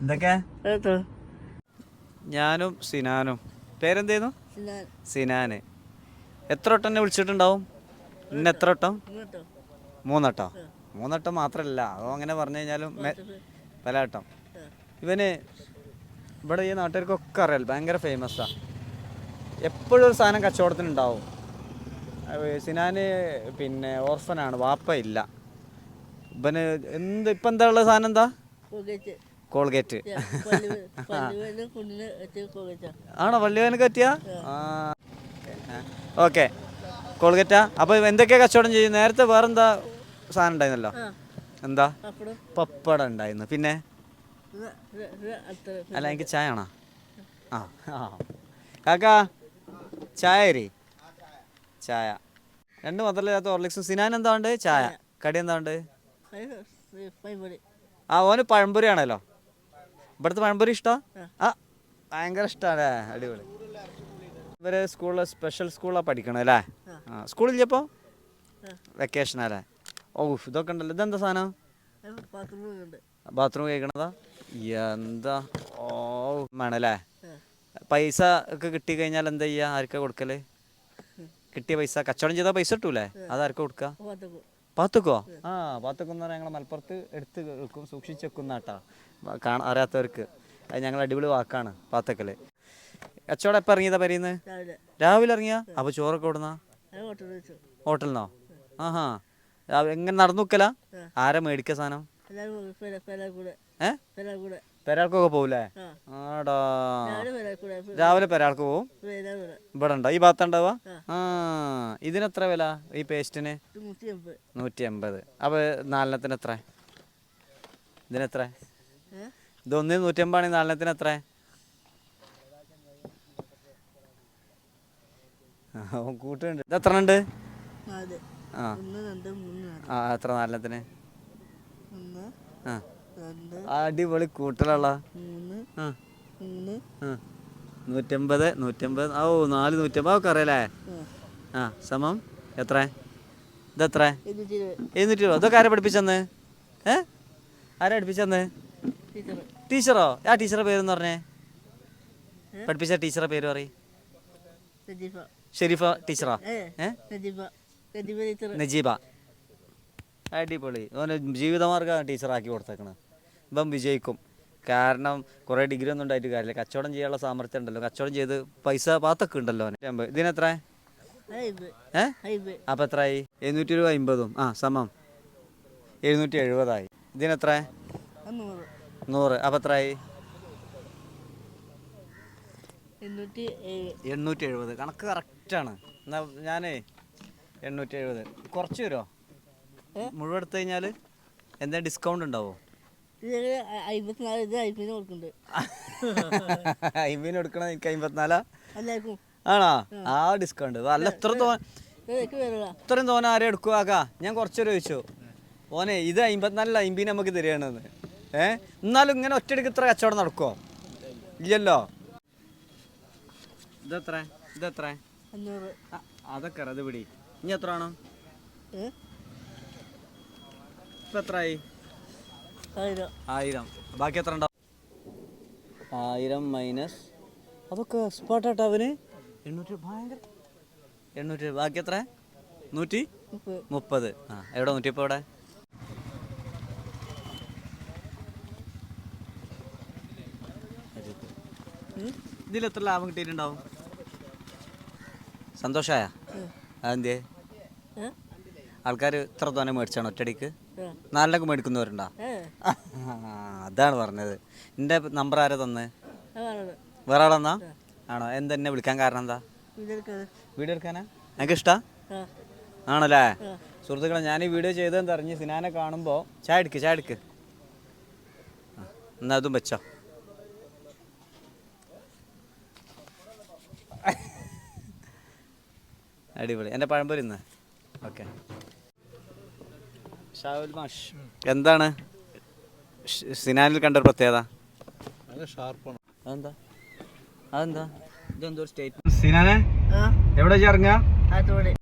എന്തൊക്കെ? ഞാനും സിനാനും. പേരെന്തേന്നു സിനാന്. എത്ര വട്ടം എന്നെ വിളിച്ചിട്ടുണ്ടാവും? ഇന്ന് എത്ര വട്ടം? മൂന്നട്ടോ. മൂന്നട്ടം? മാത്രമല്ല അതോ അങ്ങനെ പറഞ്ഞു കഴിഞ്ഞാലും പല വട്ടം. ഇവന് ഇവിടെ ഈ നാട്ടുകാർക്കൊക്കെ അറിയാം ഭയങ്കര ഫേമസാണ് എപ്പോഴും ഒരു സാധനം കച്ചവടത്തിനുണ്ടാവും. സിനാന് പിന്നെ ഓർഫനാണ് വാപ്പ ഇല്ല. ഇവന് എന്ത് ഇപ്പം എന്താ ഉള്ള സാധനം എന്താ? കോൾഗേറ്റ്. ആണോ വള്ളിവേനക്ക് കറ്റിയാ ഓക്കെ. കോൾഗേറ്റാ? അപ്പൊ എന്തൊക്കെയാ കച്ചവടം ചെയ്യും നേരത്തെ വേറെന്താ സാധനം ഉണ്ടായിരുന്നല്ലോ? എന്താ? പപ്പടം ഉണ്ടായിരുന്നു. പിന്നെ? അല്ല എനിക്ക് ചായ ആണോ ആ ആ. കാക്കാ ചായ അരി ചായ. രണ്ട് മതമില്ലാത്ത ഓർലിക്സും സിനാൻ എന്താ ഉണ്ട് ചായ. കടി എന്താ ഉണ്ട് ആ ഓന് പഴംപൊരി ആണല്ലോ. ഇവിടുത്തെ പഴംപൊരി ഇഷ്ടോ? ആ. ഭയങ്കര ഇഷ്ടമാണ് അടിപൊളി. ഇവർ സ്കൂളിൽ സ്പെഷ്യൽ സ്കൂളിലാണ് പഠിക്കണം അല്ലേ? ആ. ചെപ്പോ വെക്കേഷൻ അല്ലേ? ഓ ഇതൊക്കെ ഉണ്ടല്ലോ. ഇതെന്താ സാധനം? ബാത്റൂം കഴിക്കണതാ? എന്താ? ഓ വേണല്ലേ? പൈസ ഒക്കെ കിട്ടി കഴിഞ്ഞാൽ എന്താ ചെയ്യാ? ആർക്കാ കൊടുക്കൽ? കിട്ടിയ പൈസ കച്ചവടം ചെയ്താൽ പൈസ കിട്ടൂലേ? അതാർക്കാ കൊടുക്ക? പാത്തുക്കോ ആ പാത്തുക്കോ എന്ന് പറഞ്ഞാൽ ഞങ്ങൾ മലപ്പുറത്ത് എടുത്ത് വെക്കും സൂക്ഷിച്ച് വെക്കുന്ന കേട്ടാ കാണാൻ അറിയാത്തവർക്ക്. അത് ഞങ്ങൾ അടിപൊളി വാക്കാണ് പാത്തക്കൽ കച്ചവടം എപ്പോൾ ഇറങ്ങിയതാ പരിന്ന്? രാവിലെ. ഇറങ്ങിയ? അപ്പോൾ ചോറൊക്കെ ഓടുന്ന ഹോട്ടലിനോ ആഹാ. എങ്ങനെ നടന്നു നിൽക്കല ആരാ മേടിക്ക സാധനം? പെരാൾക്കൊക്കെ പോവില്ലേ ആടാ. രാവിലെ പെരാൾക്ക് പോവും? ഇവിടെ ഉണ്ടോ? ഈ ഭാഗത്ത് ഉണ്ടാവുക? ആ. ഇതിനെത്ര വില ഈ പേസ്റ്റിന്? നൂറ്റി എൺപത് അപ്പൊ നാലെണ്ണത്തിന് എത്ര? ഇതിനെത്ര? ഇതൊന്നിന് നൂറ്റി എൺപതാണെങ്കിൽ നാലെണ്ണത്തിന് എത്ര? കൂട്ടുണ്ട്. ഇത് എത്ര ഉണ്ട്? ആ. ആ എത്ര നാലെണ്ണത്തിന്? ആ അടിപൊളി കൂട്ടലുള്ള നൂറ്റമ്പത് നൂറ്റമ്പത്. ഓ നാല് നൂറ്റമ്പത്. ഒക്കെ അറിയാലേ ആ. സമം. എത്ര? ഇതെത്ര? എഴുന്നൂറ്റി ഇരുപത് ഇതൊക്കെ ആരാ പഠിപ്പിച്ചെന്ന്? ഏ? ആരാ പഠിപ്പിച്ചെന്ന്? ടീച്ചറോ. ആ ടീച്ചറെ പേരെന്ന് പറഞ്ഞേ. പഠിപ്പിച്ച ടീച്ചറെ പേര് പറയും. ഷെരീഫ ടീച്ചറാ. നജീബ. അടിപൊളി. ഓനെ ജീവിതമാർഗമാണ് ടീച്ചറാക്കി കൊടുത്തേക്കണത്. ഇപ്പം വിജയിക്കും. കാരണം കുറേ ഡിഗ്രി ഒന്നും ഉണ്ടായിട്ട് കാര്യമില്ല കച്ചവടം ചെയ്യാനുള്ള സാമർത്ഥ്യം ഉണ്ടല്ലോ. കച്ചവടം ചെയ്ത് പൈസ പാത്തൊക്കെ ഉണ്ടല്ലോ അവന്. ഇതിനെത്ര ഏ? അപ്പം എത്രയായി എഴുന്നൂറ്റി രൂപ അമ്പതും. ആ സമം. എഴുന്നൂറ്റി എഴുപതായി ഇതിനെത്ര നൂറ്. അപ്പം എത്രയായി എണ്ണൂറ്റി എഴുപത് കണക്ക് കറക്റ്റാണ് എന്നാ ഞാനേ എണ്ണൂറ്റി എഴുപത് കുറച്ച് വരുമോ മുഴുവൻ എടുത്തു കഴിഞ്ഞാൽ എന്താ ഡിസ്കൗണ്ട് ഉണ്ടാവോ? ഇത് അമ്പത്തിനാല് ഇത് അയ്പതിന് കൊടുക്കുന്നുണ്ട്. അയിമ്പതിന് കൊടുക്കണ എനിക്ക് അമ്പത്തിനാലാ എല്ലാവർക്കും ആണോ? ആ. ഡിസ്കൗണ്ട് അല്ല എത്ര തോ ഇതൊക്കെ വരിക ഇത്രയും തോന ആരെ എടുക്കുക ആക്കാ ഞാൻ കുറച്ചൊരു ചോദിച്ചു. ഓനെ ഇത് അമ്പത്തിനാലിൽ അമ്പതിന് നമുക്ക് തരികയാണെന്ന്. ഏ? എന്നാലും ഇങ്ങനെ ഒറ്റയടിക്ക് ഇത്ര കച്ചവടം നടക്കുമോ ഇല്ലല്ലോ. ഇതെത്ര? ഇതെത്ര? അഞ്ഞൂറ്. അതൊക്കെ അത് പിടി. ഇനി എത്ര ആണോ ഏ? ഇപ്പം എത്രയായി ആയിരം. ആയിരം. ബാക്കി എത്ര ഉണ്ടാവും? ആയിരം മൈനസ്. അതൊക്കെ എക്സ്പേർട്ടാട്ടോ അവന്? എണ്ണൂറ്റി ഭയങ്കര. എണ്ണൂറ്റി ബാക്കി എത്ര? നൂറ്റി? മുപ്പത്. ആ എവിടെ? നൂറ്റി ഇപ്പോൾ എവിടെ? ഇതിൽ എത്ര ലാഭം കിട്ടിയിട്ടുണ്ടാവും? സന്തോഷമായ അതെന്തേ? ആൾക്കാർ ഇത്ര തോനെ മേടിച്ചാണ് ഒറ്റടിക്ക് ആ. നാലിനൊക്കെ മേടിക്കുന്നവരുണ്ടോ അതാണ് പറഞ്ഞത്. എന്റെ നമ്പർ ആരാ തന്നെ? വേറെ ആളെന്നാ ആണോ? എന്തെന്നെ വിളിക്കാൻ കാരണം എന്താ? വീഡിയോ എടുക്കാനാ? എനിക്ക് ഇഷ്ടാ? ആണല്ലേ. സുഹൃത്തുക്കളെ ഞാൻ ഈ വീഡിയോ ചെയ്തതെന്ന് അറിഞ്ഞ്? സിനാനെ കാണുമ്പോൾ ചായ എടുക്ക് ചായ എടുക്ക്. എന്നാ അതും വെച്ചോ. അടിപൊളി. എന്റെ പഴംപൊരി ഇന്ന്. ഓക്കെ. മാഷ്. എന്താണ്? സിനാനിൽ കണ്ട ഒരു പ്രത്യേകത. നല്ല ഷാർപ്പാണ്. അതെന്താ? അതെന്താ? ഇതെന്തോ സ്റ്റേറ്റ് സിനാനെ എവിടെ ഇറങ്ങാ